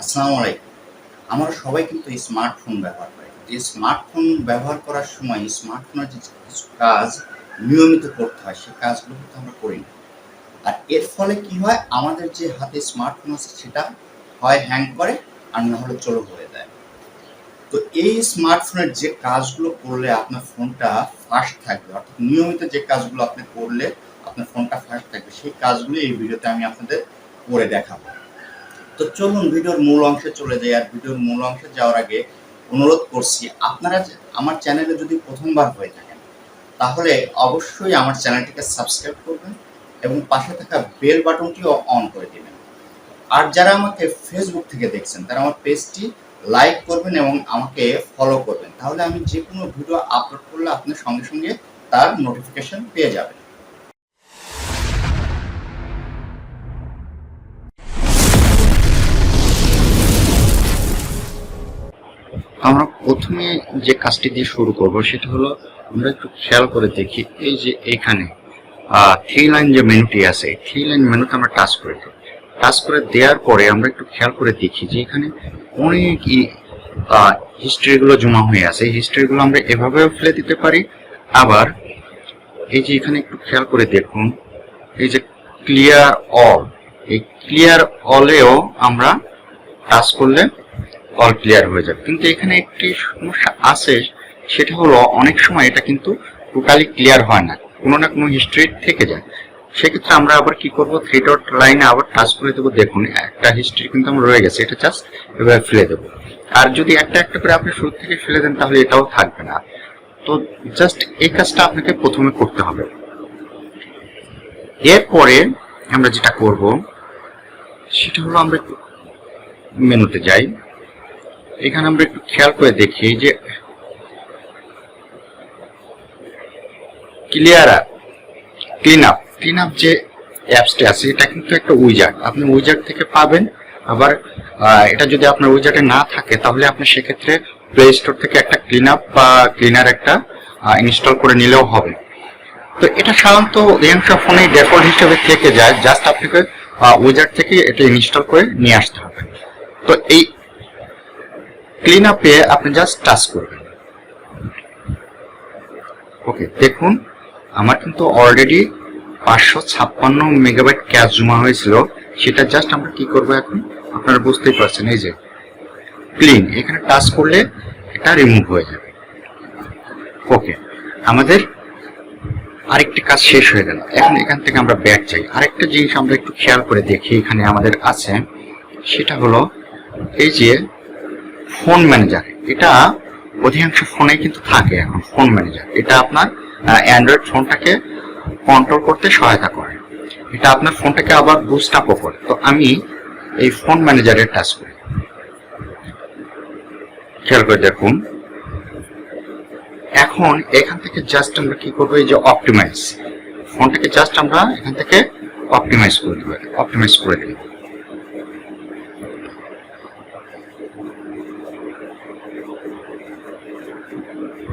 আসসালামু আলাইকুম। আমরা সবাই কিন্তু স্মার্টফোন ব্যবহার করি। এই স্মার্টফোন ব্যবহার করার সময় স্মার্টফোনের যে কিছু কাজ নিয়মিত করতে হয়, সেই কাজগুলো কিন্তু আমরা করি না। আর এর ফলে কি হয়? আমাদের যে হাতে স্মার্টফোন আছে, সেটা হয় হ্যাং করে আর না হলে চলো হয়ে যায়। তো এই স্মার্টফোনের যে কাজগুলো করলে আপনার ফোনটা ফাস্ট থাকবে, অর্থাৎ নিয়মিত যে কাজগুলো আপনি করলে আপনার ফোনটা ফাস্ট থাকবে, সেই কাজগুলো এই ভিডিওতে আমি আপনাদের করে দেখাবো। তো চলুন ভিডিওর মূল অংশে চলে যাই। আর ভিডিওর মূল অংশে যাওয়ার আগে অনুরোধ করছি, আপনারা আমার চ্যানেলে যদি প্রথমবার হয়ে থাকেন, তাহলে অবশ্যই আমার চ্যানেলটিকে সাবস্ক্রাইব করবেন এবং পাশে থাকা বেল বাটনটিও অন করে দেবেন। আর যারা আমাকে ফেসবুক থেকে দেখছেন, তারা আমার পেজটি লাইক করবেন এবং আমাকে ফলো করবেন। তাহলে আমি যে কোনো ভিডিও আপলোড করলে আপনার সঙ্গে সঙ্গে তার নোটিফিকেশন পেয়ে যাবেন। আমরা প্রথমে যে কাজটি দিয়ে শুরু করব সেটা হলো আমরা একটু খেয়াল করে দেখি, এই যে এখানে থ্রি লাইন যে মেনুটি আছে থ্রি লাইন মেনুতে আমরা টাচ করে দিই। টাচ করে দেওয়ার পরে আমরা একটু খেয়াল করে দেখি যে এখানে অনেক হিস্ট্রিগুলো জমা হয়ে আছে। এই হিস্ট্রিগুলো আমরা এভাবেও ফেলে দিতে পারি। আবার এই যে এখানে একটু খেয়াল করে দেখুন, এই যে ক্লিয়ার অল এই ক্লিয়ার অলেও আমরা টাচ করলে অল ক্লিয়ার হয়ে যাবে। কিন্তু এখানে একটি সমস্যা আছে, সেটা হলো অনেক সময় এটা কিন্তু টোটালি ক্লিয়ার হয় না, কোনো না কোনো হিস্ট্রি থেকে যায়। সেক্ষেত্রে আমরা আবার কি করব? থ্রি ডট লাইনে আবার টাচ করে দেবো। দেখুন, একটা হিস্ট্রি কিন্তু আমার রয়ে গেছে, এটা জাস্ট এভাবে ফেলে দেবো। আর যদি একটা একটা করে আপনি শুরু থেকে ফেলে দেন, তাহলে এটাও থাকবে না। তো জাস্ট এই কাজটা আপনাকে প্রথমে করতে হবে। এরপরে আমরা যেটা করব, সেটা হলো আমরা মেনুতে যাই। এখানে আমরা একটু খেয়াল করে দেখি যে clear clean up clean up যে অ্যাপসটি আছে, এটা কিন্তু একটা উইজার্ড আপনি উইজার্ড থেকে পাবেন, আবার এটা যদি আপনার উইজার্ডে না থাকে, তাহলে আপনি সেক্ষেত্রে প্লে স্টোর থেকে একটা ক্লিন আপ বা ক্লিনার একটা ইনস্টল করে নিলেও হবে। তো এটা সাধারণত অধিকাংশ ফোনে ডিফল্ট হিসেবে থেকে যায় জাস্ট আপনাকে উইজার্ড থেকে এটা ইনস্টল করে নিয়ে আসতে হবে। তো এই ক্লিন আপে আপনি জাস্ট টাচ করবেন। ওকে দেখুন, আমার কিন্তু অলরেডি পাঁচশো ছাপ্পান্ন মেগাবাইট ক্যাশ জমা হয়েছিল। সেটা জাস্ট আমরা কি করব এখন? আপনারা বুঝতেই পারছেন, এই যে ক্লিন এখানে টাচ করলে এটা রিমুভ হয়ে যাবে। ওকে আমাদের আরেকটি কাজ শেষ হয়ে গেল। এখন এখান থেকে আমরা ব্যাক চাই আরেকটা জিনিস আমরা একটু খেয়াল করে দেখি, এখানে আমাদের আছে। সেটা হলো এই যে ফোন ম্যানেজার। এটা অধিকাংশ ফোনে কিন্তু থাকে এখন, ফোন ম্যানেজার। এটা আপনার অ্যান্ড্রয়েড ফোনটাকে কন্ট্রোল করতে সহায়তা করে। এটা আপনার ফোনটাকে আবার বুস্ট আপও করে। তো আমি এই ফোন ম্যানেজারের টাচ করি। খেয়াল করে দেখুন। এখন এখান থেকে জাস্ট আমরা কি করব? এই যে অপটিমাইজ ফোনটাকে জাস্ট আমরা এখান থেকে অপটিমাইজ করে দেবো। অপটিমাইজ করে দেবো।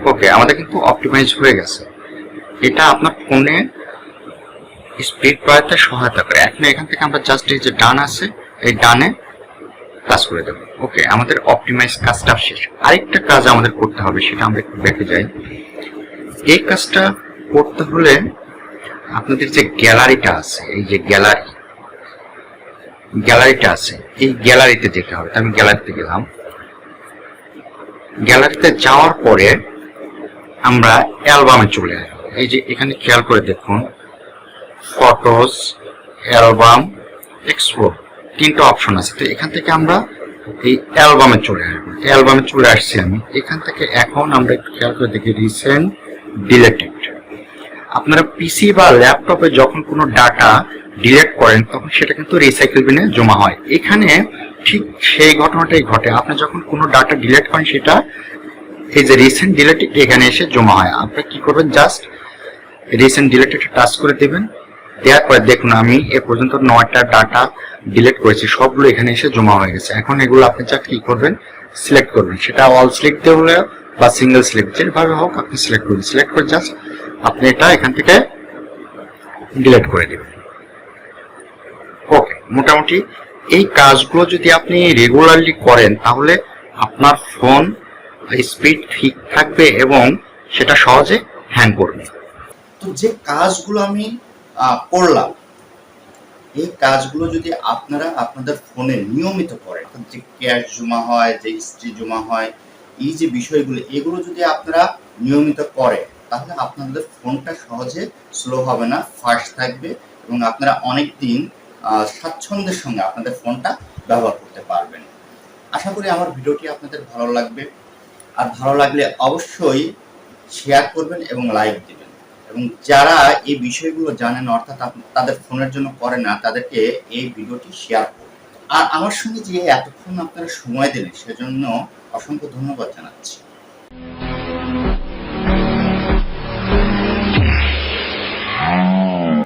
ওকে আমাদের কিন্তু অপটিমাইজ হয়ে গেছে। এটা আপনার ফোনে স্পিড বাড়াতে সহায়তা করে। এখন এখান থেকে আমরা জাস্ট এই যে ডান আছে, এই ডানে কাজ করে দেবো। ওকে আমাদের অপটিমাইজ কাজটা শেষ। আরেকটা কাজ আমাদের করতে হবে, সেটা আমরা একটু দেখে যাই। এই কাজটা করতে হলে আপনাদের যে গ্যালারিটা আছে, এই যে গ্যালারি গ্যালারিটা আছে। এই গ্যালারিতে যেতে হবে। আমি গ্যালারিতে গেলাম। গ্যালারিতে যাওয়ার পরে আমরা অ্যালবামে চলে আসব। এই যে এখানে খেয়াল করে দেখুন, ফটোস, অ্যালবাম এক্সপ্লোর তিনটা অপশন আছে। তো এখান থেকে আমরা এই অ্যালবামে চলে আসব। অ্যালবামে চলে আসছি আমি। এখান থেকে এখন আমরা একটু খেয়াল করে দেখি, রিসেন্ট, ডিলেটেড। আপনারা পিসি বা ল্যাপটপে যখন কোনো ডাটা ডিলেট করেন, তখন সেটা কিন্তু রিসাইকেল বিনে জমা হয়। এখানে ঠিক সেই ঘটনাটাই ঘটে। আপনি যখন কোনো ডাটা ডিলেট করেন, সেটা এই যে রিসেন্ট ডিলেটেড এখানে এসে জমা হয়। আপনি কি করবেন? জাস্ট রিসেন্ট ডিলেটেড টাচ করে দেবেন। দেওয়ার পরে দেখুন, আমি এ পর্যন্ত নয়টা ডাটা ডিলেট করেছি। সবগুলো এখানে এসে জমা হয়ে গেছে। এখন এগুলো আপনি জাস্ট কি করবেন সিলেক্ট করবেন। সেটা অল সিলেক্ট হলে বা সিঙ্গেল সিলেক্ট যেভাবে হোক আপনি সিলেক্ট করবেন। সিলেক্ট করে জাস্ট আপনি এটা এখান থেকে ডিলিট করে দেবেন। মোটামুটি এই কাজগুলো যদি আপনি রেগুলারলি করেন, তাহলে আপনার ফোন স্পিড ঠিক থাকবে এবং সেটা সহজে হ্যাং করবে। তো যে কাজগুলো আমি করলাম, এই কাজগুলো যদি আপনারা আপনাদের ফোনে নিয়মিত করেন যে ক্যাশ জমা হয়, যে হিস্ট্রি জমা হয়, এই যে বিষয়গুলো, এগুলো যদি আপনারা নিয়মিত করেন, তাহলে আপনাদের ফোনটা সহজে স্লো হবে না ফাস্ট থাকবে এবং আপনারা অনেক দিন স্বাচ্ছন্দ্যের সঙ্গে আপনাদের ফোনটা ব্যবহার করতে পারবেন। আশা করি আমার ভিডিওটি আপনাদের ভালো লাগবে। আর ভালো লাগলে অবশ্যই শেয়ার করবেন এবং লাইক দেবেন। এবং যারা এই বিষয়গুলো জানেন, অর্থাৎ তাদের ফোনের জন্য করে না, তাদেরকে এই ভিডিওটি শেয়ার করুন। আর আমার সঙ্গে যে এতক্ষণ আপনারা সময় দিলেন, সেজন্য অসংখ্য ধন্যবাদ জানাচ্ছি।